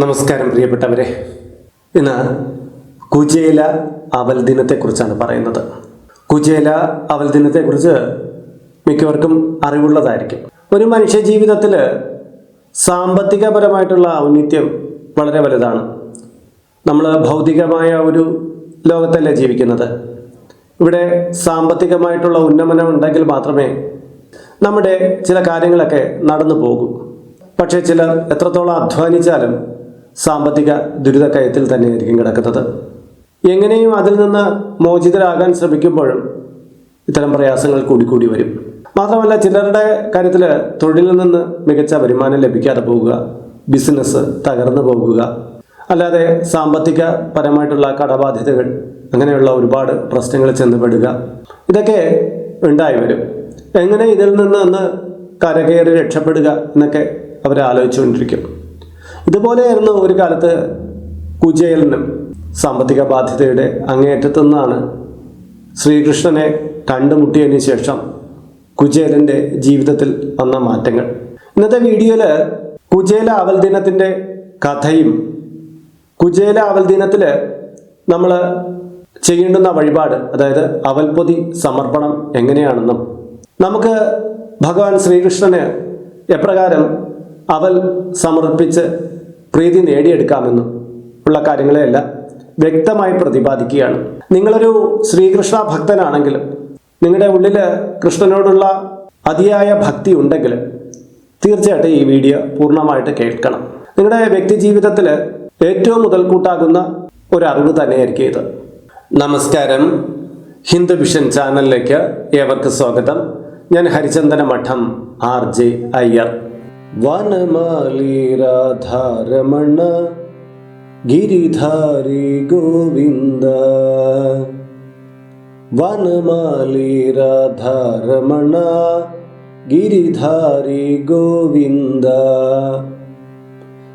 നമസ്കാരം പ്രിയപ്പെട്ടവരെ. ഇന്ന് കുചേല അവൽ ദിനത്തെക്കുറിച്ചാണ് പറയുന്നത്. കുചേല അവൽ ദിനത്തെക്കുറിച്ച് മിക്കവർക്കും അറിവുള്ളതായിരിക്കും. ഒരു മനുഷ്യ ജീവിതത്തിൽ സാമ്പത്തികപരമായിട്ടുള്ള ഔന്നിത്യം വളരെ വലുതാണ്. നമ്മൾ ഭൗതികമായ ഒരു ലോകത്തല്ലേ ജീവിക്കുന്നത്? ഇവിടെ സാമ്പത്തികമായിട്ടുള്ള ഉന്നമനം ഉണ്ടെങ്കിൽ മാത്രമേ നമ്മുടെ ചില കാര്യങ്ങളൊക്കെ നടന്നു പോകൂ. പക്ഷേ ചിലർ എത്രത്തോളം അധ്വാനിച്ചാലും സാമ്പത്തിക ദുരിതക്കയത്തിൽ തന്നെയായിരിക്കും കിടക്കുന്നത്. എങ്ങനെയും അതിൽ നിന്ന് മോചിതരാകാൻ ശ്രമിക്കുമ്പോഴും ഇത്തരം പ്രയാസങ്ങൾ കൂടിക്കൂടി വരും. മാത്രമല്ല ചിലരുടെ കാര്യത്തിൽ തൊഴിലിൽ നിന്ന് മികച്ച വരുമാനം ലഭിക്കാതെ പോവുക ബിസിനസ് തകർന്നു പോകുക അല്ലാതെ സാമ്പത്തിക പരമായിട്ടുള്ള കടബാധ്യതകൾ അങ്ങനെയുള്ള ഒരുപാട് പ്രശ്നങ്ങൾ ചെന്നുപെടുക ഇതൊക്കെ ഉണ്ടായി വരും. എങ്ങനെ ഇതിൽ നിന്ന് ഒന്ന് കരകയറി രക്ഷപ്പെടുക എന്നൊക്കെ അവർ ആലോചിച്ചുകൊണ്ടിരിക്കും. ഇതുപോലെയായിരുന്നു ഒരു കാലത്ത് കുചേലനും സാമ്പത്തിക ബാധ്യതയുടെ അങ്ങേയറ്റത്തു നിന്നാണ് ശ്രീകൃഷ്ണനെ കണ്ടുമുട്ടിയതിനു ശേഷം കുചേലന്റെ ജീവിതത്തിൽ വന്ന മാറ്റങ്ങൾ. ഇന്നത്തെ വീഡിയോയിൽ കുചേല അവൽ ദിനത്തിന്റെ കഥയും കുചേല അവൽ ദിനത്തിൽ നമ്മൾ ചെയ്യേണ്ടുന്ന വഴിപാട് അതായത് അവൽപ്പൊതി സമർപ്പണം എങ്ങനെയാണെന്നും നമുക്ക് ഭഗവാൻ ശ്രീകൃഷ്ണന് എപ്രകാരം അവൽ സമർപ്പിച്ച് പ്രീതി നേടിയെടുക്കാമെന്നും ഉള്ള കാര്യങ്ങളെയെല്ലാം വ്യക്തമായി പ്രതിപാദിക്കുകയാണ്. നിങ്ങളൊരു ശ്രീകൃഷ്ണ ഭക്തനാണെങ്കിലും നിങ്ങളുടെ ഉള്ളിൽ കൃഷ്ണനോടുള്ള അതിയായ ഭക്തി ഉണ്ടെങ്കിൽ തീർച്ചയായിട്ടും ഈ വീഡിയോ പൂർണമായിട്ട് കേൾക്കണം. നിങ്ങളുടെ വ്യക്തി ജീവിതത്തിൽ ഏറ്റവും മുതൽക്കൂട്ടാകുന്ന ഒരു അറിവ് തന്നെയായിരിക്കും ഇത്. നമസ്കാരം. ഹിന്ദു വിഷൻ ചാനലിലേക്ക് ഏവർക്ക് സ്വാഗതം. ഞാൻ ഹരിചന്ദന മഠം ആർ ജെ അയ്യർ. വനമാലി രാധാരമണ ഗിരിധാരി ഗോവിന്ദ. വനമാലി രാധാരമണ ഗിരിധാരി ഗോവിന്ദ.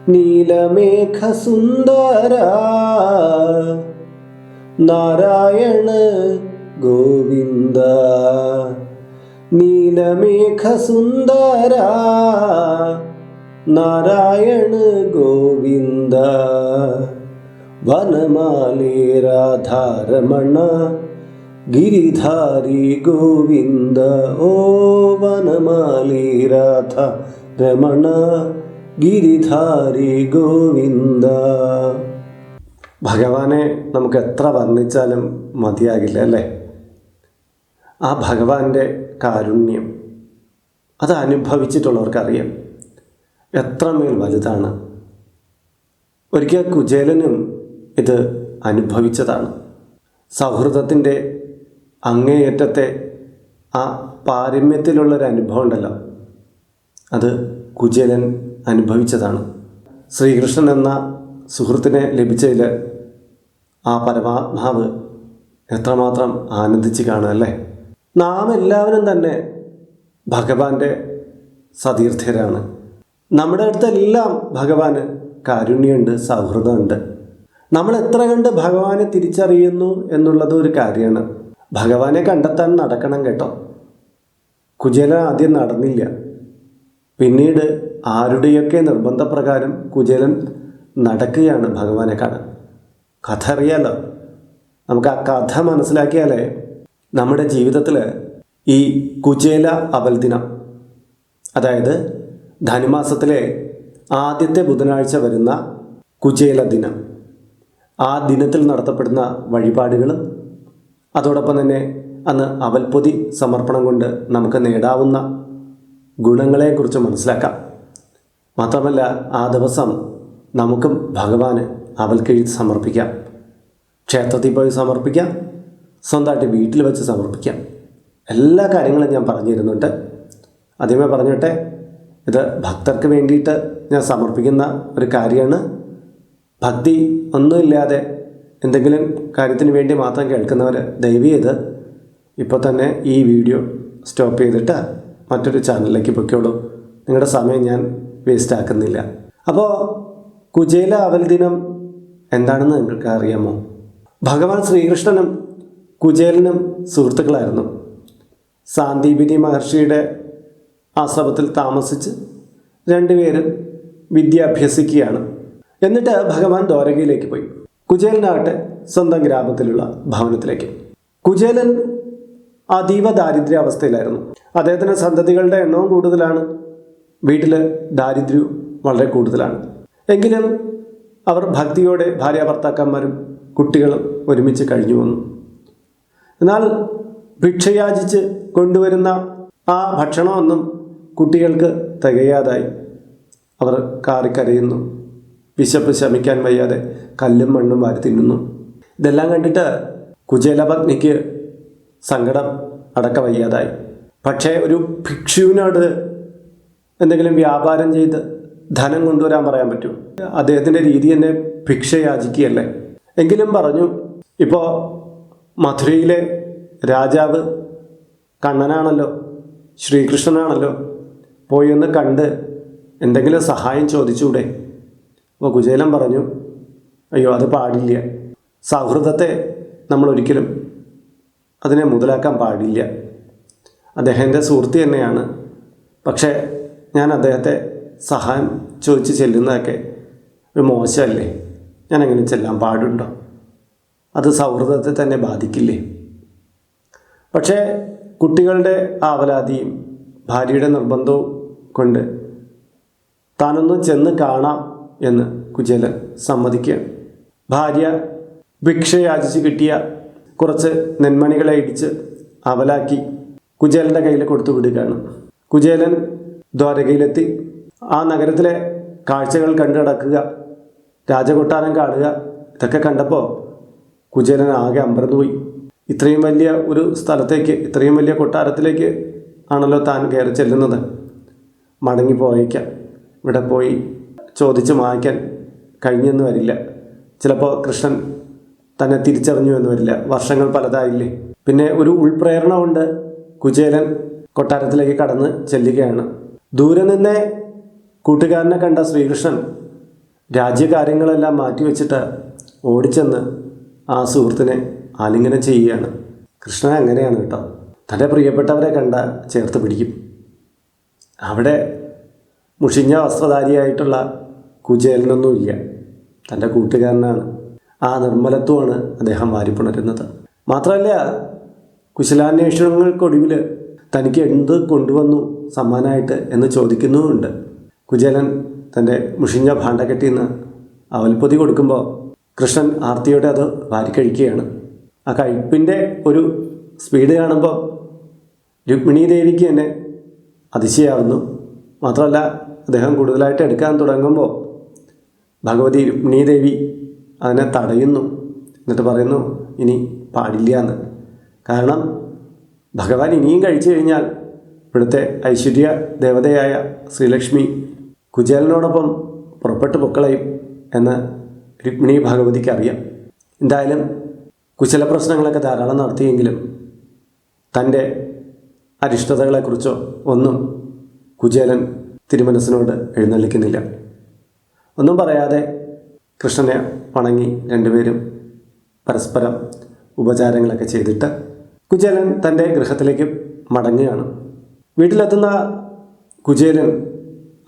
നീലമേഘ സുന്ദര നാരായണ ഗോവിന്ദ. നീലമേഘ സുന്ദര നാരായണ ഗോവിന്ദ വനമാലി രാധാരമണ ഗിരിധാരി ഗോവിന്ദ ഓ വനമാലി രാധ രമണ ഗിരിധാരി ഗോവിന്ദ. ഭഗവാനെ നമുക്ക് എത്ര വർണിച്ചാലും മതിയാകില്ല അല്ലേ? ആ ഭഗവാന്റെ കാരുണ്യം അത് അനുഭവിച്ചിട്ടുള്ളവർക്കറിയാം. എത്രമേൽ വലുതാണ്. ഒരിക്കൽ കുചേലനും ഇത് അനുഭവിച്ചതാണ്. സൗഹൃദത്തിന്റെ അങ്ങേയറ്റത്തെ ആ പാരമ്യത്തിലുള്ളൊരു അനുഭവം ഉണ്ടല്ലോ. അത് കുചേലൻ അനുഭവിച്ചതാണ്. ശ്രീകൃഷ്ണൻ എന്ന സുഹൃത്തിനെ ലഭിച്ചതിൽ ആ പരമാത്മാവ് എത്രമാത്രം ആനന്ദിച്ച് കാണുക അല്ലേ? നാം എല്ലാവരും തന്നെ ഭഗവാന്റെ സതീർത്ഥ്യരാണ് നമ്മുടെ അടുത്തെല്ലാം ഭഗവാന് കാരുണ്യമുണ്ട് സൗഹൃദമുണ്ട്. നമ്മൾ എത്ര കണ്ട് ഭഗവാനെ തിരിച്ചറിയുന്നു എന്നുള്ളത് ഒരു കാര്യമാണ്. ഭഗവാനെ കണ്ടെത്താൻ നടക്കണം കേട്ടോ. കുചേലൻ ആദ്യം നടന്നില്ല. പിന്നീട് ആരുടെയൊക്കെ നിർബന്ധപ്രകാരം കുചേലൻ നടക്കുകയാണ് ഭഗവാനെ കാണാൻ. കഥ അറിയാലോ? നമുക്ക് ആ കഥ മനസ്സിലാക്കിയാലേ നമ്മുടെ ജീവിതത്തിൽ ഈ കുചേല അവൽദിനം അതായത് ധനുമാസത്തിലെ ആദ്യത്തെ ബുധനാഴ്ച വരുന്ന കുചേല ദിനം ആ ദിനത്തിൽ നടത്തപ്പെടുന്ന വഴിപാടുകളും അതോടൊപ്പം തന്നെ അന്ന് അവൽപ്പൊതി സമർപ്പണം കൊണ്ട് നമുക്ക് നേടാവുന്ന ഗുണങ്ങളെക്കുറിച്ച് മനസ്സിലാക്കാം. മാത്രമല്ല ആ ദിവസം നമുക്കും ഭഗവാന് അവൽക്കിഴി സമർപ്പിക്കാം. ക്ഷേത്രത്തിൽ പോയി സമർപ്പിക്കാം. സ്വന്തമായിട്ട് വീട്ടിൽ വെച്ച് സമർപ്പിക്കാം. എല്ലാ കാര്യങ്ങളും ഞാൻ പറഞ്ഞു തരുന്നുണ്ട് ആദ്യമേ പറഞ്ഞോട്ടെ ഇത് ഭക്തർക്ക് വേണ്ടിയിട്ട് ഞാൻ സമർപ്പിക്കുന്ന ഒരു കാര്യമാണ്. ഭക്തി ഒന്നുമില്ലാതെ എന്തെങ്കിലും കാര്യത്തിന് വേണ്ടി മാത്രം കേൾക്കുന്നവർ ദയവ് ചെയ്ത് ഇപ്പോൾ തന്നെ ഈ വീഡിയോ സ്റ്റോപ്പ് ചെയ്തിട്ട് മറ്റൊരു ചാനലിലേക്ക് പൊയ്ക്കോളൂ. നിങ്ങളുടെ സമയം ഞാൻ വേസ്റ്റ് ആക്കുന്നില്ല. അപ്പോൾ കുചേല അവൽ ദിനം എന്താണെന്ന് നിങ്ങൾക്ക് അറിയാമോ? ഭഗവാൻ ശ്രീകൃഷ്ണനും കുചേലനും സുഹൃത്തുക്കളായിരുന്നു. സാന്ദീപിനി മഹർഷിയുടെ ആശ്രമത്തിൽ താമസിച്ച് രണ്ടുപേരും വിദ്യ അഭ്യസിക്കുകയാണ് എന്നിട്ട് ഭഗവാൻ ദ്വാരകയിലേക്ക് പോയി. കുചേലനാകട്ടെ സ്വന്തം ഗ്രാമത്തിലുള്ള ഭവനത്തിലേക്ക്. കുചേലൻ അതീവ ദാരിദ്ര്യാവസ്ഥയിലായിരുന്നു. അദ്ദേഹത്തിന് സന്തതികളുടെ എണ്ണവും കൂടുതലാണ്. വീട്ടിൽ ദാരിദ്ര്യവും വളരെ കൂടുതലാണ്. എങ്കിലും അവർ ഭക്തിയോടെ ഭാര്യ ഭർത്താക്കന്മാരും കുട്ടികളും ഒരുമിച്ച് കഴിഞ്ഞു വന്നു. എന്നാൽ ഭിക്ഷയാചിച്ച് കൊണ്ടുവരുന്ന ആ ഭക്ഷണമൊന്നും കുട്ടികൾക്ക് തികയാതായി. അവർ കാറിക്കരയുന്നു. വിശപ്പ് ശമിക്കാൻ വയ്യാതെ കല്ലും മണ്ണും വാരി തിന്നുന്നു. ഇതെല്ലാം കണ്ടിട്ട് കുചേലപത്നിക്ക് സങ്കടം അടക്ക വയ്യാതായി. പക്ഷേ ഒരു ഭിക്ഷുവിനോട് എന്തെങ്കിലും വ്യാപാരം ചെയ്ത് ധനം കൊണ്ടുവരാൻ പറയാൻ പറ്റും. അദ്ദേഹത്തിന്റെ രീതി തന്നെ ഭിക്ഷ യാചിക്കുകയല്ലേ എങ്കിലും പറഞ്ഞു ഇപ്പോൾ മധുരയിലെ രാജാവ് കണ്ണനാണല്ലോ ശ്രീകൃഷ്ണനാണല്ലോ. പോയി ഒന്ന് കണ്ട് എന്തെങ്കിലും സഹായം ചോദിച്ചൂടെ? അപ്പോൾ കുചേലൻ പറഞ്ഞു അയ്യോ അത് പാടില്ല. സൗഹൃദത്തെ നമ്മൾ ഒരിക്കലും അതിനെ മുതലാക്കാൻ പാടില്ല. അദ്ദേഹം എന്റെ സുഹൃത്ത് തന്നെയാണ്. പക്ഷേ ഞാൻ അദ്ദേഹത്തെ സഹായം ചോദിച്ച് ചെല്ലുന്നതൊക്കെ ഒരു മോശമല്ലേ? ഞാൻ ചെല്ലാൻ പാടുണ്ടോ? അത് സൗഹൃദത്തെ തന്നെ ബാധിക്കില്ലേ? പക്ഷേ കുട്ടികളുടെ ആവലാതിയും ഭാര്യയുടെ നിർബന്ധവും കൊണ്ട് താനൊന്ന് ചെന്ന് കാണാം എന്ന് കുചേലൻ സമ്മതിക്കുകയാണ്. ഭാര്യ ഭിക്ഷയാചിച്ച് കിട്ടിയ കുറച്ച് നെന്മണികളെ ഇടിച്ച് അവലാക്കി കുചേലന്റെ കയ്യിൽ കൊടുത്തു വിടുകയാണ്. കുചേലൻ ദ്വാരകയിലെത്തി. ആ നഗരത്തിലെ കാഴ്ചകൾ കണ്ടു നടക്കുക രാജകൊട്ടാരം കാണുക ഇതൊക്കെ കണ്ടപ്പോൾ കുചേലൻ ആകെ അമ്പരന്നുപോയി. ഇത്രയും വലിയ ഒരു സ്ഥലത്തേക്ക് ഇത്രയും വലിയ കൊട്ടാരത്തിലേക്ക് ആണല്ലോ താൻ കയറി ചെല്ലുന്നത്. മടങ്ങി പോയേക്കാം ഇവിടെ പോയി ചോദിച്ച് മായ്ക്കാൻ കഴിഞ്ഞെന്ന് വരില്ല. ചിലപ്പോൾ കൃഷ്ണൻ തന്നെ തിരിച്ചറിഞ്ഞു എന്ന് വരില്ല. വർഷങ്ങൾ പലതായില്ലേ. പിന്നെ ഒരു ഉൾപ്രേരണ കൊണ്ട് കുചേലൻ കൊട്ടാരത്തിലേക്ക് കടന്ന് ചെല്ലുകയാണ്. ദൂരെ നിന്നെ കൂട്ടുകാരനെ കണ്ട ശ്രീകൃഷ്ണൻ രാജ്യകാര്യങ്ങളെല്ലാം മാറ്റിവെച്ചിട്ട് ഓടിച്ചെന്ന് ആ സുഹൃത്തിനെ ആലിംഗനം ചെയ്യുകയാണ്. കൃഷ്ണൻ അങ്ങനെയാണ് കേട്ടോ. തന്റെ പ്രിയപ്പെട്ടവരെ കണ്ട ചേർത്ത് പിടിക്കും. അവിടെ മുഷിഞ്ഞ വസ്ത്രധാരിയായിട്ടുള്ള കുചേലനൊന്നുമില്ല തന്റെ കൂട്ടുകാരനാണ്. ആ നിർമ്മലത്വമാണ് അദ്ദേഹം വാരിപ്പുണരുന്നത് മാത്രമല്ല കുശലാന്വേഷണങ്ങൾക്കൊടുവിൽ തനിക്ക് എന്ത് കൊണ്ടുവന്നു സമ്മാനമായിട്ട് എന്ന് ചോദിക്കുന്നുമുണ്ട്. കുചേലൻ തന്റെ മുഷിഞ്ഞ ഭാണ്ഡക്കെട്ടിൽ നിന്ന് അവൽപ്പൊതി കൊടുക്കുമ്പോൾ കൃഷ്ണൻ ആർത്തിയോടെ അത് വാരിക്കഴിക്കുകയാണ് ആ കഴിപ്പിന്റെ ഒരു സ്പീഡ് കാണുമ്പോൾ രുക്മിണി ദേവിക്ക് തന്നെ അതിശയാവുന്നു. മാത്രമല്ല അദ്ദേഹം കൂടുതലായിട്ട് എടുക്കാൻ തുടങ്ങുമ്പോൾ ഭഗവതി രുക്മിണി ദേവി അതിനെ തടയുന്നു. എന്നിട്ട് പറയുന്നു ഇനി പാടില്ല എന്ന്. കാരണം ഭഗവാൻ ഇനിയും കഴിച്ചു കഴിഞ്ഞാൽ ഇവിടുത്തെ ഐശ്വര്യ ദേവതയായ ശ്രീലക്ഷ്മി കുചേലനോടൊപ്പം പുറപ്പെട്ടു പൊക്കളയും എന്ന് രുക്മിണി ഭാഗവതിക്ക് അറിയാം. എന്തായാലും കുശല പ്രശ്നങ്ങളൊക്കെ ധാരാളം നടത്തിയെങ്കിലും തന്റെ അരിഷ്ടതകളെക്കുറിച്ചോ ഒന്നും കുചേലൻ തിരുമനസിനോട് എഴുന്നള്ളിക്കുന്നില്ല. ഒന്നും പറയാതെ കൃഷ്ണനെ വണങ്ങി രണ്ടുപേരും പരസ്പരം ഉപചാരങ്ങളൊക്കെ ചെയ്തിട്ട് കുചേലൻ തന്റെ ഗൃഹത്തിലേക്ക് മടങ്ങുകയാണ്. വീട്ടിലെത്തുന്ന കുചേലൻ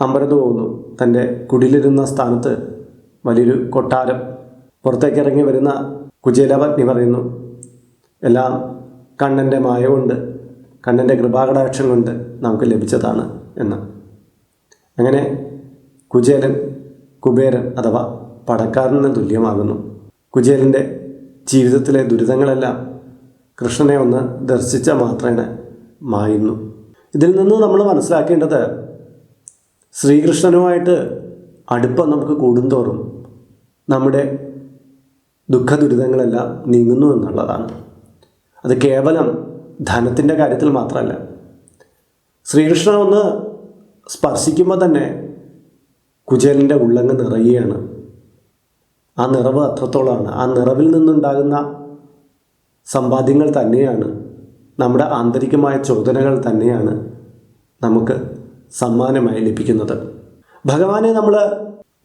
അമ്പരന്ന് പോകുന്നു. തന്റെ കുടിലിരുന്ന സ്ഥാനത്ത് വലിയൊരു കൊട്ടാരം പുറത്തേക്ക് ഇറങ്ങി വരുന്ന കുചേലപത്നി പറയുന്നു എല്ലാം കണ്ണന്റെ മായ കൊണ്ട് കണ്ണന്റെ കൃപാകടാക്ഷം കൊണ്ട് നമുക്ക് ലഭിച്ചതാണ് എന്ന്. അങ്ങനെ കുചേലൻ കുബേരൻ അഥവാ പടക്കാരന് തുല്യമാകുന്നു. കുചേലന്റെ ജീവിതത്തിലെ ദുരിതങ്ങളെല്ലാം കൃഷ്ണനെ ഒന്ന് ദർശിച്ച മാത്രമേ മായുന്നു. ഇതിൽ നിന്ന് നമ്മൾ മനസ്സിലാക്കേണ്ടത് ശ്രീകൃഷ്ണനുമായിട്ട് അടുപ്പം നമുക്ക് കൂടുന്തോറും നമ്മുടെ ദുഃഖ ദുരിതങ്ങളെല്ലാം നീങ്ങുന്നു എന്നുള്ളതാണ്. അത് കേവലം ധനത്തിന്റെ കാര്യത്തിൽ മാത്രമല്ല. ശ്രീകൃഷ്ണൻ ഒന്ന് സ്പർശിക്കുമ്പോൾ തന്നെ കുചേലന്റെ ഉള്ളങ്ങ് നിറയുകയാണ്. ആ നിറവ് അത്രത്തോളമാണ്. ആ നിറവിൽ നിന്നുണ്ടാകുന്ന സമ്പാദ്യങ്ങൾ തന്നെയാണ്. നമ്മുടെ ആന്തരികമായ ചോദനകൾ തന്നെയാണ് നമുക്ക് സമ്മാനമായി ലഭിക്കുന്നത്. ഭഗവാനെ നമ്മൾ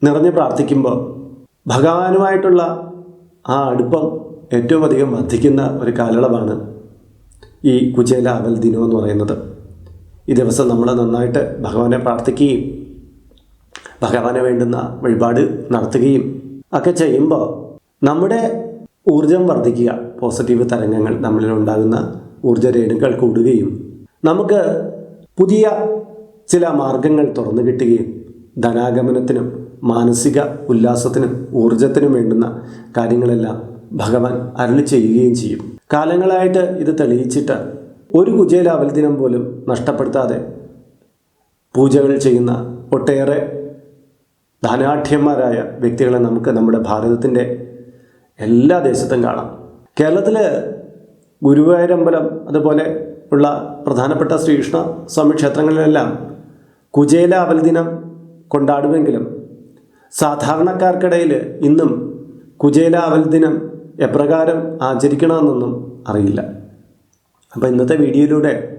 നിറഞ്ഞ് പ്രാർത്ഥിക്കുമ്പോൾ ഭഗവാനുമായിട്ടുള്ള ആ അടുപ്പം ഏറ്റവും അധികം വർദ്ധിക്കുന്ന ഒരു കാലയളവാണ് ഈ കുചേല അവൽ ദിനം എന്ന് പറയുന്നത്. ഈ ദിവസം നമ്മൾ നന്നായിട്ട് ഭഗവാനെ പ്രാർത്ഥിക്കുകയും ഭഗവാന് വേണ്ടുന്ന വഴിപാട് നടത്തുകയും ഒക്കെ ചെയ്യുമ്പോൾ നമ്മുടെ ഊർജം വർദ്ധിക്കുക പോസിറ്റീവ് തരംഗങ്ങൾ നമ്മളിൽ ഉണ്ടാകുന്ന ഊർജ രേണുക്കൾ കൂടുകയും നമുക്ക് പുതിയ ചില മാർഗങ്ങൾ തുറന്നു കിട്ടുകയും ധനാഗമനത്തിനും മാനസിക ഉല്ലാസത്തിനും ഊർജത്തിനും വേണ്ടുന്ന കാര്യങ്ങളെല്ലാം ഭഗവാൻ അരുളി ചെയ്യുകയും ചെയ്യും. കാലങ്ങളായിട്ട് ഇത് തെളിയിച്ചിട്ട് ഒരു കുജേലാവൽ അവൽദിനം പോലും നഷ്ടപ്പെടുത്താതെ പൂജകൾ ചെയ്യുന്ന ഒട്ടേറെ ധനാഠ്യന്മാരായ വ്യക്തികളെ നമുക്ക് നമ്മുടെ ഭാരതത്തിന്റെ എല്ലാ ദേശത്തും കാണാം. കേരളത്തിൽ ഗുരുവായൂരമ്പലം അതുപോലെ ഉള്ള പ്രധാനപ്പെട്ട ശ്രീകൃഷ്ണ സ്വാമി ക്ഷേത്രങ്ങളിലെല്ലാം കുചേല അവൽദിനം കൊണ്ടാടുമെങ്കിലും സാധാരണക്കാർക്കിടയിൽ ഇന്നും കുചേല അവൽദിനം എപ്രകാരം ആചരിക്കണമെന്നൊന്നും അറിയില്ല. അപ്പോൾ ഇന്നത്തെ വീഡിയോയിലൂടെ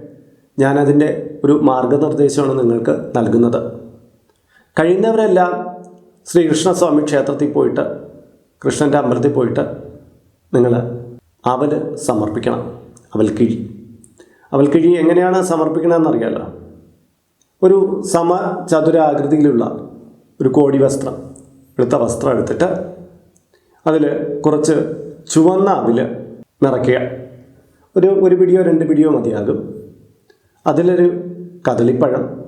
ഞാനതിന്റെ ഒരു മാർഗനിർദ്ദേശമാണ് നിങ്ങൾക്ക് നൽകുന്നത്. കഴിയുന്നവരെല്ലാം ശ്രീകൃഷ്ണസ്വാമി ക്ഷേത്രത്തിൽ പോയിട്ട് കൃഷ്ണന്റെ അമ്പലത്തിൽ പോയിട്ട് നിങ്ങൾ അവൽ സമർപ്പിക്കണം. അവൽക്കിഴി. അവൽക്കിഴി എങ്ങനെയാണ് സമർപ്പിക്കണമെന്നറിയാലോ ഒരു സമ ചതുരാകൃതിയിലുള്ള ഒരു കോടി വസ്ത്രം എടുത്ത വസ്ത്രം എടുത്തിട്ട് അതിൽ കുറച്ച് ചുവന്ന അവിൽ നിറയ്ക്കുക. ഒരു ഒരു പിടിയോ രണ്ട് പിടിയോ മതിയാകും. അതിലൊരു കദളിപ്പഴം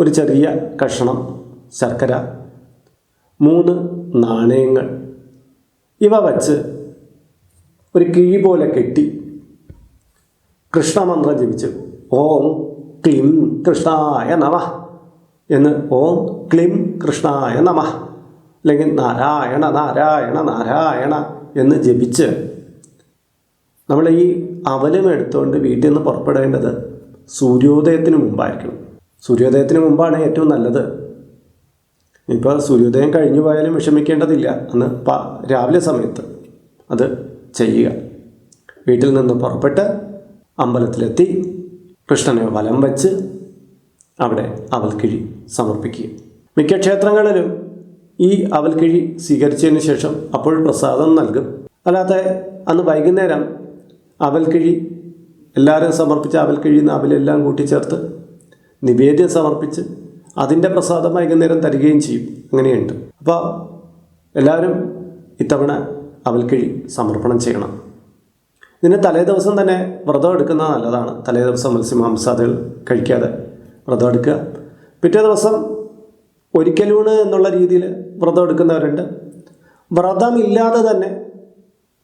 ഒരു ചെറിയ കഷണം ശർക്കര മൂന്ന് നാണയങ്ങൾ. ഇവ വച്ച് ഒരു കിഴി പോലെ കെട്ടി കൃഷ്ണമന്ത്രം ജപിച്ച് ഓം ക്ലിം കൃഷ്ണായ നമ എന്ന് ഓം ക്ലിം കൃഷ്ണായ നമ. അല്ലെങ്കിൽ നാരായണ നാരായണ നാരായണ എന്ന് ജപിച്ച് നമ്മൾ ഈ അവലം എടുത്തുകൊണ്ട് വീട്ടിൽ നിന്ന് പുറപ്പെടേണ്ടത് സൂര്യോദയത്തിന് മുമ്പായിരിക്കണം. സൂര്യോദയത്തിന് മുമ്പാണ് ഏറ്റവും നല്ലത്. ഇപ്പോൾ സൂര്യോദയം കഴിഞ്ഞു പോയാലും വിഷമിക്കേണ്ടതില്ല. അന്ന് രാവിലെ സമയത്ത് അത് ചെയ്യുക. വീട്ടിൽ നിന്ന് പുറപ്പെട്ട് അമ്പലത്തിലെത്തി കൃഷ്ണനെ വലം വച്ച് അവിടെ അവൽക്കിഴി സമർപ്പിക്കുക. മിക്ക ക്ഷേത്രങ്ങളിലും ഈ അവൽക്കിഴി സ്വീകരിച്ചതിന് ശേഷം അപ്പോൾ പ്രസാദം നൽകും. അല്ലാതെ അന്ന് വൈകുന്നേരം അവൽക്കിഴി എല്ലാവരും സമർപ്പിച്ച അവൽക്കിഴി അവലെല്ലാം കൂട്ടിച്ചേർത്ത് നിവേദ്യം സമർപ്പിച്ച് അതിന്റെ പ്രസാദം വൈകുന്നേരം തരികയും ചെയ്യും. അങ്ങനെയുണ്ട്. അപ്പോൾ എല്ലാവരും ഇത്തവണ അവൽക്കിഴി സമർപ്പണം ചെയ്യണം. ഇതിന് തലേ ദിവസം തന്നെ വ്രതം എടുക്കുന്നത് നല്ലതാണ്. തലേ ദിവസം മത്സ്യമാംസാദികൾ കഴിക്കാതെ വ്രതം എടുക്കുക. പിറ്റേ ദിവസം ഒരിക്കലൂണ് എന്നുള്ള രീതിയിൽ വ്രതം എടുക്കുന്നവരുണ്ട്. വ്രതമില്ലാതെ തന്നെ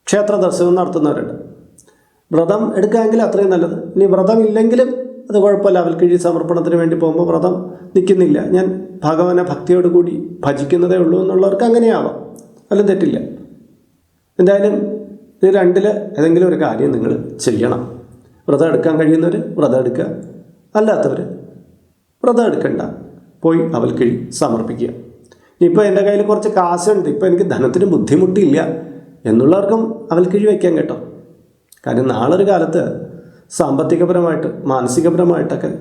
ക്ഷേത്ര ദർശനം നടത്തുന്നവരുണ്ട്. വ്രതം എടുക്കാമെങ്കിൽ അത്രയും നല്ലത്. ഇനി വ്രതമില്ലെങ്കിലും അത് കുഴപ്പമില്ല. അവൽക്കിഴി സമർപ്പണത്തിന് വേണ്ടി പോകുമ്പോൾ വ്രതം നിൽക്കുന്നില്ല. ഞാൻ ഭഗവാനെ ഭക്തിയോട് കൂടി ഭജിക്കുന്നതേ ഉള്ളൂ എന്നുള്ളവർക്ക് അങ്ങനെയാവാം. അതിലും തെറ്റില്ല. എന്തായാലും ഇത് രണ്ടിൽ ഏതെങ്കിലും ഒരു കാര്യം നിങ്ങൾ ചെയ്യണം. വ്രതം എടുക്കാൻ കഴിയുന്നവർ വ്രതം എടുക്കുക. അല്ലാത്തവർ വ്രതം എടുക്കണ്ട. പോയി അവൽക്ക് സമർപ്പിക്കുക. ഇനിയിപ്പോൾ എന്റെ കയ്യിൽ കുറച്ച് കാശുണ്ട്. ഇപ്പോൾ എനിക്ക് ധനത്തിന് ബുദ്ധിമുട്ടില്ല എന്നുള്ളവർക്കും അവൽക്കിഴി വയ്ക്കാൻ കേട്ടോ. കാര്യം നാളൊരു കാലത്ത് സാമ്പത്തികപരമായിട്ട് മാനസികപരമായിട്ടൊക്കെ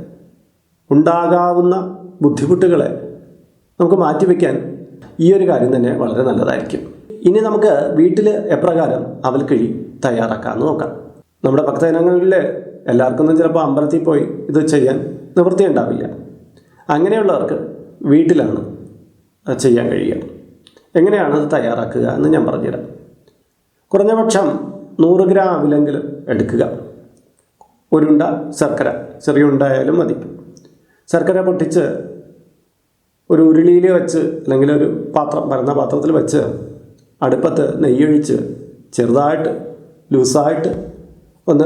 ഉണ്ടാകാവുന്ന ബുദ്ധിമുട്ടുകളെ നമുക്ക് മാറ്റിവെക്കാൻ ഈ ഒരു കാര്യം തന്നെ വളരെ നല്ലതായിരിക്കും. ഇനി നമുക്ക് വീട്ടിൽ എപ്രകാരം അവൽക്കിഴി തയ്യാറാക്കാമെന്ന് നോക്കാം. നമ്മുടെ ഭക്തജനങ്ങളിൽ എല്ലാവർക്കൊന്നും ചിലപ്പോൾ അമ്പലത്തിൽ പോയി ഇത് ചെയ്യാൻ നിവൃത്തി ഉണ്ടാവില്ല. അങ്ങനെയുള്ളവർക്ക് വീട്ടിലാണ് ചെയ്യാൻ കഴിയുക. എങ്ങനെയാണ് അത് തയ്യാറാക്കുക എന്ന് ഞാൻ പറഞ്ഞുതരാം. കുറഞ്ഞപക്ഷം നൂറ് ഗ്രാം അവിലെങ്കിലും എടുക്കുക. ഒരുണ്ട ശർക്കര ചെറിയ ഉണ്ടായാലും മതി. ശർക്കര പൊട്ടിച്ച് ഒരു ഉരുളിയിൽ വെച്ച് അല്ലെങ്കിൽ ഒരു പാത്രം പരന്ന പാത്രത്തിൽ വെച്ച് അടുപ്പത്ത് നെയ്യൊഴിച്ച് ചെറുതായിട്ട് ലൂസായിട്ട് ഒന്ന്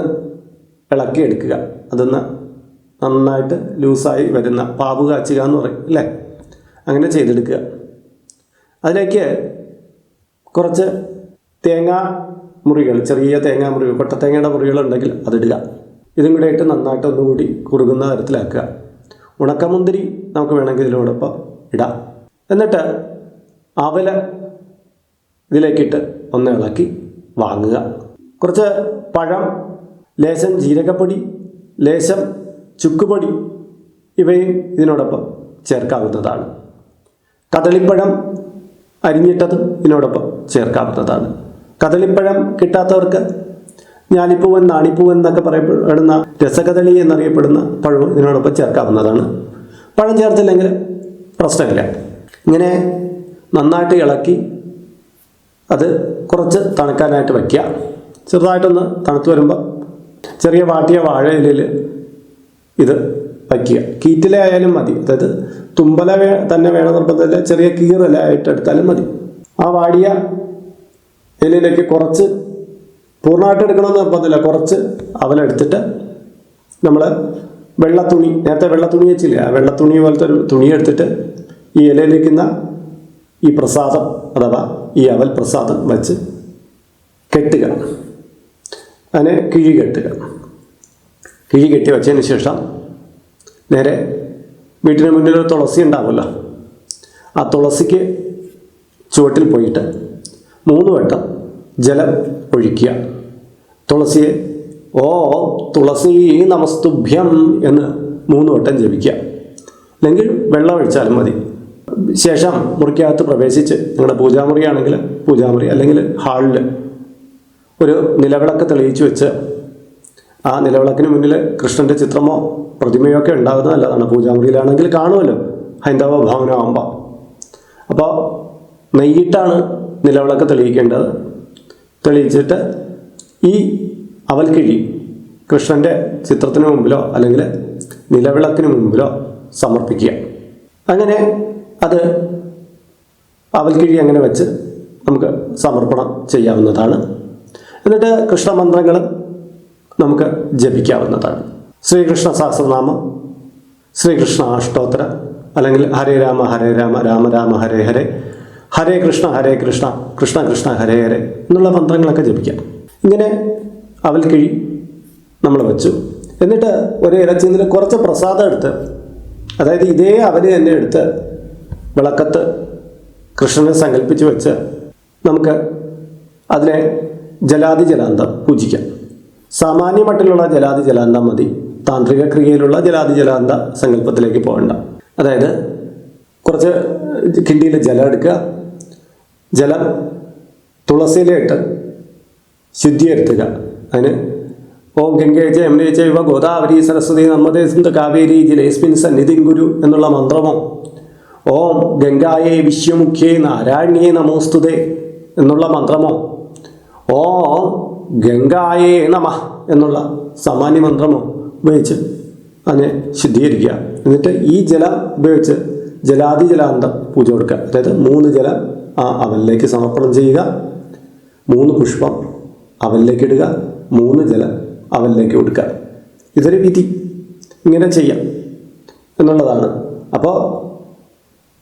ഇളക്കിയെടുക്കുക. അതൊന്ന് നന്നായിട്ട് ലൂസായി വരുന്ന പാവ് കാച്ചുക എന്ന് പറയും അല്ലേ? അങ്ങനെ ചെയ്തെടുക്കുക. അതിലേക്ക് കുറച്ച് തേങ്ങ മുറികൾ ചെറിയ തേങ്ങാ മുറികൾ കൊട്ടത്തേങ്ങയുടെ മുറികളുണ്ടെങ്കിൽ അതിടുക. ഇതും കൂടെ ഇട്ട് നന്നായിട്ട് ഒന്നുകൂടി കുറുകുന്ന തരത്തിലാക്കുക. ഉണക്കമുന്തിരി നമുക്ക് വേണമെങ്കിൽ ഇതിനോടൊപ്പം ഇടാം. എന്നിട്ട് അവല ഇതിലേക്കിട്ട് ഒന്ന് ഇളക്കി വാങ്ങുക. കുറച്ച് പഴം ലേശം ജീരകപ്പൊടി ലേശം ചുക്കുപൊടി ഇവയും ഇതിനോടൊപ്പം ചേർക്കാവുന്നതാണ്. കദളിപ്പഴം അരിഞ്ഞിട്ടതും ഇതിനോടൊപ്പം ചേർക്കാവുന്നതാണ്. കദളിപ്പഴം കിട്ടാത്തവർക്ക് ഞാലിപ്പൂവൻ നാണിപ്പൂവൻ എന്നൊക്കെ പറയപ്പെടുന്ന രസകദളി എന്നറിയപ്പെടുന്ന പഴവും ഇതിനോടൊപ്പം ചേർക്കാവുന്നതാണ്. പഴം ചേർത്തില്ലെങ്കിൽ പ്രശ്നമില്ല. ഇങ്ങനെ നന്നായിട്ട് ഇളക്കി അത് കുറച്ച് തണുക്കാനായിട്ട് വയ്ക്കുക. ചെറുതായിട്ടൊന്ന് തണുത്ത് വരുമ്പോൾ ചെറിയ വാട്ടിയ വാഴയിലയിൽ ഇത് വയ്ക്കുക. കീറ്റില ആയാലും മതി. അതായത് തുമ്പല വേ തന്നെ വേണം ചെറിയ കീറല ആയിട്ട് എടുത്താലും മതി. ആ വാടിയ ഇലയിലേക്ക് കുറച്ച് പൂർണമായിട്ട് എടുക്കണമെന്ന് നിർബന്ധമില്ല. കുറച്ച് അവലെടുത്തിട്ട് നമ്മൾ വെള്ള തുണി നേരത്തെ വെള്ള തുണി വെച്ചില്ല? ആ വെള്ള തുണി പോലത്തെ ഒരു തുണി എടുത്തിട്ട് ഈ ഇലയിലേക്കുന്ന ഈ പ്രസാദം അഥവാ ഈ അവൽ പ്രസാദം വച്ച് കെട്ടുക. അതിനെ കിഴി കെട്ടുക. കിഴി കെട്ടി വെച്ചതിന് ശേഷം നേരെ വീട്ടിന് മുന്നിൽ ഒരു തുളസി ഉണ്ടാവുമല്ലോ. ആ തുളസിക്ക് ചുവട്ടിൽ പോയിട്ട് മൂന്ന് വട്ടം ജലം ഒഴിക്കുക. തുളസിയെ ഓ തുളസി നമസ്തുഭ്യം എന്ന് മൂന്ന് വട്ടം ജപിക്കുക. അല്ലെങ്കിൽ വെള്ളം ഒഴിച്ചാലും മതി. ശേഷം മുറിക്കകത്ത് പ്രവേശിച്ച് നിങ്ങളുടെ പൂജാമുറിയാണെങ്കിൽ പൂജാമുറി അല്ലെങ്കിൽ ഹാളിൽ ഒരു നിലവിളക്ക് തെളിയിച്ചു വെച്ച് ആ നിലവിളക്കിന് മുന്നിൽ കൃഷ്ണന്റെ ചിത്രമോ പ്രതിമയോ ഒക്കെ ഉണ്ടാകുന്നത് നല്ലതാണ്. പൂജാമുറിയിലാണെങ്കിൽ കാണുമല്ലോ. ഹൈന്ദവ ഭവനമാകുമ്പോൾ അപ്പോൾ നെയ്യിട്ടാണ് നിലവിളക്ക് തെളിയിക്കേണ്ടത്. തെളിയിച്ചിട്ട് ഈ അവൽക്കിഴി കൃഷ്ണന്റെ ചിത്രത്തിന് മുമ്പിലോ അല്ലെങ്കിൽ നിലവിളക്കിന് മുമ്പിലോ സമർപ്പിക്കുക. അങ്ങനെ അത് അവൽക്കിഴി അങ്ങനെ വെച്ച് നമുക്ക് സമർപ്പണം ചെയ്യാവുന്നതാണ്. എന്നിട്ട് കൃഷ്ണമന്ത്രങ്ങൾ നമുക്ക് ജപിക്കാവുന്നതാണ്. ശ്രീകൃഷ്ണ സഹസ്രനാമം ശ്രീകൃഷ്ണ അഷ്ടോത്തര അല്ലെങ്കിൽ ഹരേ രാമ ഹരേ രാമ രാമ രാമ ഹരേ ഹരേ ഹരേ കൃഷ്ണ ഹരേ കൃഷ്ണ കൃഷ്ണ കൃഷ്ണ ഹരേ ഹരേ എന്നുള്ള മന്ത്രങ്ങളൊക്കെ ജപിക്കാം. ഇങ്ങനെ അവൽക്കിഴി നമ്മൾ വെച്ചു. എന്നിട്ട് ഒരു ഇലച്ചീന്നിൽ കുറച്ച് പ്രസാദം എടുത്ത് അതായത് ഇതേ അവൽ തന്നെ എടുത്ത് വിളക്കത്ത് കൃഷ്ണനെ സങ്കല്പിച്ച് വെച്ച് നമുക്ക് അതിനെ ജലാതി ജലാന്തം പൂജിക്കാം. സാമാന്യ മട്ടിലുള്ള ജലാതി ജലാന്തം മതി. താന്ത്രിക ക്രിയയിലുള്ള ജലാതി ജലാന്ത സങ്കല്പത്തിലേക്ക് പോകണ്ട. അതായത് കുറച്ച് കിണ്ടിയിൽ ജലം എടുക്കുക. ജലം തുളസിയിലിട്ട് ശുദ്ധീകരിക്കുക അതിന് ഓം ഗംഗേജ യമുനേ ഇവ ഗോദാവരി സരസ്വതി നർമ്മദേ സിന്ധു കാവേരി ജലേസ്മിൻ സന്നിധിൻ ഗുരു എന്നുള്ള മന്ത്രമോ ഓം ഗംഗായേ വിശ്വമുഖ്യേ നാരായണ്യേ നമോസ്തുതേ എന്നുള്ള മന്ത്രമോ? ഓം ഗംഗായേ നമ എന്നുള്ള സാമാന്യ മന്ത്രമോ ഉപയോഗിച്ച് അതിനെ ശുദ്ധീകരിക്കുക. എന്നിട്ട് ഈ ജലം ഉപയോഗിച്ച് ജലാതി ജലാന്തം പൂജ കൊടുക്കുക. അതായത് മൂന്ന് ജലം ആ അവനിലേക്ക് സമർപ്പണം ചെയ്യുക. മൂന്ന് പുഷ്പം അവനിലേക്ക് ഇടുക. മൂന്ന് ജലം അവനിലേക്ക് കൊടുക്കുക. ഇതൊരു വിധി. ഇങ്ങനെ ചെയ്യാം. എന്നുള്ളതാണ്. അപ്പോൾ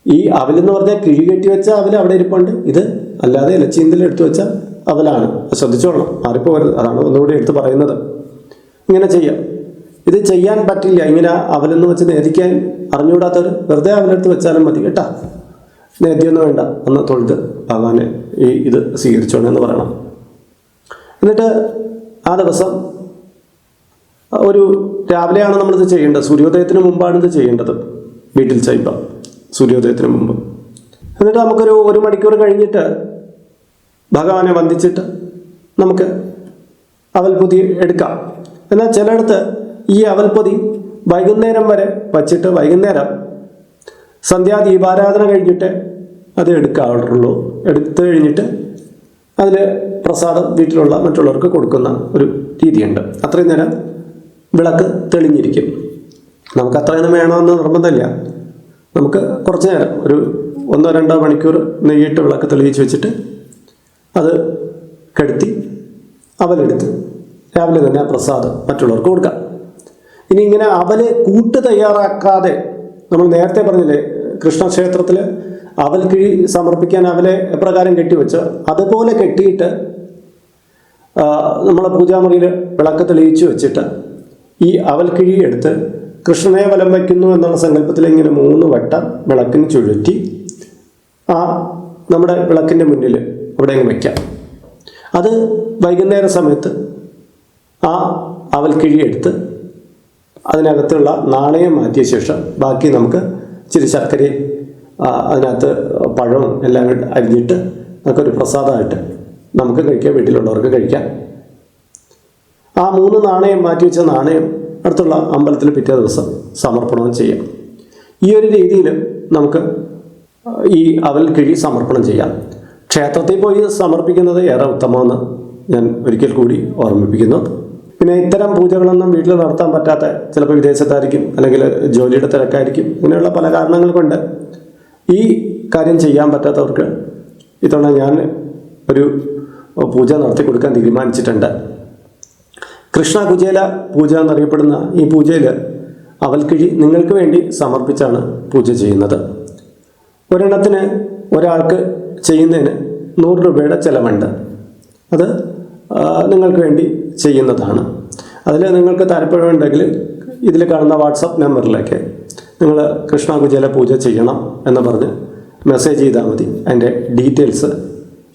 ഈ അവലെന്ന് പറഞ്ഞാൽ കിഴി കെട്ടി വെച്ച അവൽ അവിടെ ഇരിപ്പുണ്ട്. ഇത് അല്ലാതെ ഇലച്ചീന്തൽ എടുത്തു വെച്ച അവലാണ്. ശ്രദ്ധിച്ചോളണം. മാറിപ്പോകരുത്. അതാണ് ഒന്നുകൂടി എടുത്ത് പറയുന്നത്. ഇങ്ങനെ ചെയ്യാം. ഇത് ചെയ്യാൻ പറ്റില്ല. ഇങ്ങനെ അവലെന്ന് വെച്ച് നേദിക്കാൻ അറിഞ്ഞുകൂടാത്തവർ വെറുതെ അവലെടുത്ത് വെച്ചാലും മതി കേട്ടാ. നേദ്യമൊന്നും വേണ്ട. ഒന്ന് തൊഴുത് ഭഗവാനെ ഈ ഇത് സ്വീകരിച്ചോണെന്ന് പറയണം. എന്നിട്ട് ആ ദിവസം ഒരു രാവിലെയാണ് നമ്മളിത് ചെയ്യേണ്ടത്. സൂര്യോദയത്തിന് മുമ്പാണ് ഇത് ചെയ്യേണ്ടത്. വീട്ടിൽ ചെയ്യുമ്പോൾ സൂര്യോദയത്തിന് മുമ്പ്. എന്നിട്ട് നമുക്കൊരു ഒരു മണിക്കൂർ കഴിഞ്ഞിട്ട് ഭഗവാനെ വന്ദിച്ചിട്ട് നമുക്ക് അവൽപൊതി എടുക്കാം. എന്നാൽ ചിലയിടത്ത് ഈ അവൽപൊതി വൈകുന്നേരം വരെ വച്ചിട്ട് വൈകുന്നേരം സന്ധ്യാ ദീപാരാധന കഴിഞ്ഞിട്ട് അത് എടുക്കാറുള്ളൂ. എടുത്തു കഴിഞ്ഞിട്ട് അതിൽ പ്രസാദം വീട്ടിലുള്ള മറ്റുള്ളവർക്ക് കൊടുക്കുന്ന ഒരു രീതിയുണ്ട്. അത്രയും നേരം വിളക്ക് തെളിഞ്ഞിരിക്കും. നമുക്ക് അത്രയൊന്നും വേണമെന്ന് നിർബന്ധമില്ല. നമുക്ക് കുറച്ച് നേരം ഒരു ഒന്നോ രണ്ടോ മണിക്കൂർ നെയ്യിട്ട് വിളക്ക് തെളിയിച്ച് വെച്ചിട്ട് അത് കെടുത്തി അവലെടുത്ത് രാവിലെ തന്നെ പ്രസാദം മറ്റുള്ളവർക്ക് കൊടുക്കാം. ഇനി ഇങ്ങനെ അവൽ കൂട്ട് തയ്യാറാക്കാതെ നമ്മൾ നേരത്തെ പറഞ്ഞില്ലേ കൃഷ്ണക്ഷേത്രത്തിൽ അവൽ കിഴി സമർപ്പിക്കാൻ അവലെ എപ്രകാരം കെട്ടിവെച്ച് അതുപോലെ കെട്ടിയിട്ട് നമ്മളെ പൂജാമുറിയിൽ വിളക്ക് തെളിയിച്ച് വെച്ചിട്ട് ഈ അവൽ അവൽക്കിഴി എടുത്ത് കൃഷ്ണനെ വലം വയ്ക്കുന്നു എന്നുള്ള സങ്കല്പത്തിൽ ഇങ്ങനെ മൂന്ന് വട്ടം വിളക്കിന് ചുഴറ്റി ആ നമ്മുടെ വിളക്കിന്റെ മുന്നിൽ അവിടെ അങ്ങ് വയ്ക്കാം. അത് വൈകുന്നേര സമയത്ത് ആ അവൽക്കിഴി എടുത്ത് അതിനകത്തുള്ള നാണയം മാറ്റിയ ശേഷം ബാക്കി നമുക്ക് ഇച്ചിരി ശർക്കരയും അതിനകത്ത് പഴവും എല്ലാം അരിഞ്ഞിട്ട് നമുക്കൊരു പ്രസാദമായിട്ട് നമുക്ക് കഴിക്കാം വീട്ടിലുള്ളവർക്ക് കഴിക്കാം. ആ മൂന്ന് നാണയം മാറ്റി വെച്ച നാണയം അടുത്തുള്ള അമ്പലത്തിൽ പിറ്റേ ദിവസം സമർപ്പണവും ചെയ്യാം. ഈ ഒരു രീതിയിൽ നമുക്ക് ഈ അവൽ കിഴി സമർപ്പണം ചെയ്യാം. ക്ഷേത്രത്തിൽ പോയി സമർപ്പിക്കുന്നത് ഏറെ ഉത്തമമെന്ന് ഞാൻ ഒരിക്കൽ കൂടി ഓർമ്മിപ്പിക്കുന്നു. പിന്നെ ഇത്തരം പൂജകളൊന്നും വീട്ടിൽ നടത്താൻ പറ്റാത്ത ചിലപ്പോൾ വിദേശത്തായിരിക്കും അല്ലെങ്കിൽ ജോലിയുടെ തിരക്കായിരിക്കും ഇങ്ങനെയുള്ള പല കാരണങ്ങൾ കൊണ്ട് ഈ കാര്യം ചെയ്യാൻ പറ്റാത്തവർക്ക് ഇത്തവണ ഞാൻ ഒരു പൂജ നടത്തി കൊടുക്കാൻ തീരുമാനിച്ചിട്ടുണ്ട്. കൃഷ്ണ കുചേല പൂജ എന്നറിയപ്പെടുന്ന ഈ പൂജയിൽ അവൽക്കിഴി നിങ്ങൾക്ക് വേണ്ടി സമർപ്പിച്ചാണ് പൂജ ചെയ്യുന്നത്. ഒരെണ്ണത്തിന് ഒരാൾക്ക് ചെയ്യുന്നതിന് നൂറ് രൂപയുടെ ചിലവുണ്ട്. അത് നിങ്ങൾക്ക് വേണ്ടി ചെയ്യുന്നതാണ്. അതിൽ നിങ്ങൾക്ക് താല്പര്യമുണ്ടെങ്കിൽ ഇതിൽ കാണുന്ന വാട്സപ്പ് നമ്പറിലേക്ക് നിങ്ങൾ കൃഷ്ണ കുചേല പൂജ ചെയ്യണം എന്ന് പറഞ്ഞ് മെസ്സേജ് ചെയ്താൽ മതി. അതിന്റെ ഡീറ്റെയിൽസ്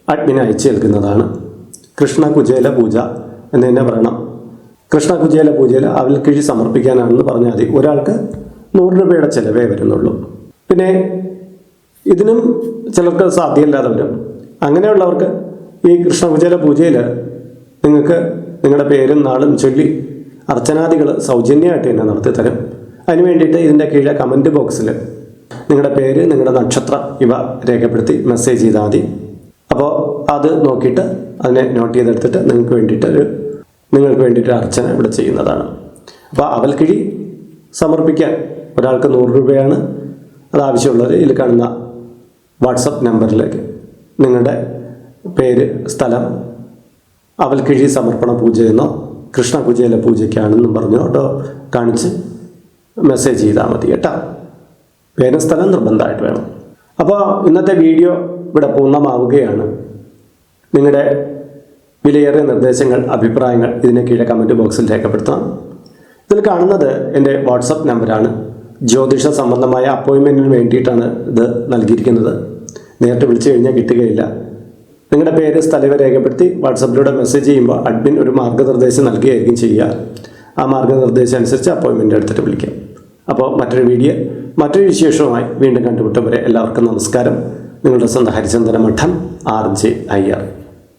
അഡ്മിൻ അയച്ചു നൽകുന്നതാണ്. കൃഷ്ണ കുചേല പൂജ എന്ന് തന്നെ പറയണം. കൃഷ്ണ കുചേല പൂജയിൽ കിഴി സമർപ്പിക്കാനാണെന്ന് പറഞ്ഞാൽ മതി. ഒരാൾക്ക് നൂറ് രൂപയുടെ ചിലവേ വരുന്നുള്ളൂ. പിന്നെ ഇതിനും ചിലർക്ക് സാധ്യമല്ലാതെ വരും. അങ്ങനെയുള്ളവർക്ക് ഈ കൃഷ്ണ കൃഷ്ണകുചേല പൂജയിൽ നിങ്ങൾക്ക് നിങ്ങളുടെ പേരും നാളും ചൊല്ലി അർച്ചനാദികൾ സൗജന്യമായിട്ട് തന്നെ നടത്തി തരും. അതിന് വേണ്ടിയിട്ട് ഇതിന്റെ കീഴെ കമന്റ് ബോക്സിൽ നിങ്ങളുടെ പേര് നിങ്ങളുടെ നക്ഷത്രം ഇവ രേഖപ്പെടുത്തി മെസ്സേജ് ചെയ്താൽ മതി. അപ്പോൾ അത് നോക്കിയിട്ട് അതിനെ നോട്ട് ചെയ്തെടുത്തിട്ട് നിങ്ങൾക്ക് വേണ്ടിയിട്ട് ഒരു നിങ്ങൾക്ക് വേണ്ടിയിട്ട് അർച്ചന ഇവിടെ ചെയ്യുന്നതാണ്. അപ്പോൾ അവൽക്കിഴി സമർപ്പിക്കാൻ ഒരാൾക്ക് നൂറ് രൂപയാണ്. അത് ആവശ്യമുള്ളവർ ഇതിൽ കാണുന്ന വാട്സപ്പ് നമ്പറിലേക്ക് നിങ്ങളുടെ പേര് സ്ഥലം അവൽക്കിഴി സമർപ്പണ പൂജയെന്നോ കൃഷ്ണ കുചേല പൂജയ്ക്കാണെന്നും പറഞ്ഞു കേട്ടോ കാണിച്ച് മെസ്സേജ് ചെയ്താൽ മതി കേട്ടോ. പേരും സ്ഥലം നിർബന്ധമായിട്ട് വേണം. അപ്പോൾ ഇന്നത്തെ വീഡിയോ ഇവിടെ പൂർണമാവുകയാണ്. നിങ്ങളുടെ വിലയേറിയ നിർദ്ദേശങ്ങൾ അഭിപ്രായങ്ങൾ ഇതിന് കീഴെ കമന്റ് ബോക്സിൽ രേഖപ്പെടുത്താം. ഇതിൽ കാണുന്നത് എന്റെ വാട്സപ്പ് നമ്പറാണ് ജ്യോതിഷ സംബന്ധമായ അപ്പോയിൻമെന്റിന് വേണ്ടിയിട്ടാണ് ഇത് നൽകിയിരിക്കുന്നത്. നേരിട്ട് വിളിച്ചു കഴിഞ്ഞാൽ കിട്ടുകയില്ല. നിങ്ങളുടെ പേര് സ്ഥലവ രേഖപ്പെടുത്തി വാട്സപ്പിലൂടെ മെസ്സേജ് ചെയ്യുമ്പോൾ അഡ്മിൻ ഒരു മാർഗനിർദ്ദേശം നൽകുകയായിരിക്കും ചെയ്യുക. ആ മാർഗനിർദ്ദേശം അനുസരിച്ച് അപ്പോയിൻമെന്റ് എടുത്തിട്ട് വിളിക്കാം. അപ്പോൾ മറ്റൊരു വീഡിയോ മറ്റൊരു വിശേഷവുമായി വീണ്ടും കണ്ടുമുട്ടും വരെ എല്ലാവർക്കും നമസ്കാരം. നിങ്ങളുടെ സ്വന്തം ഹരിചന്ദന മഠം ആർ ജെ അയ്യർ.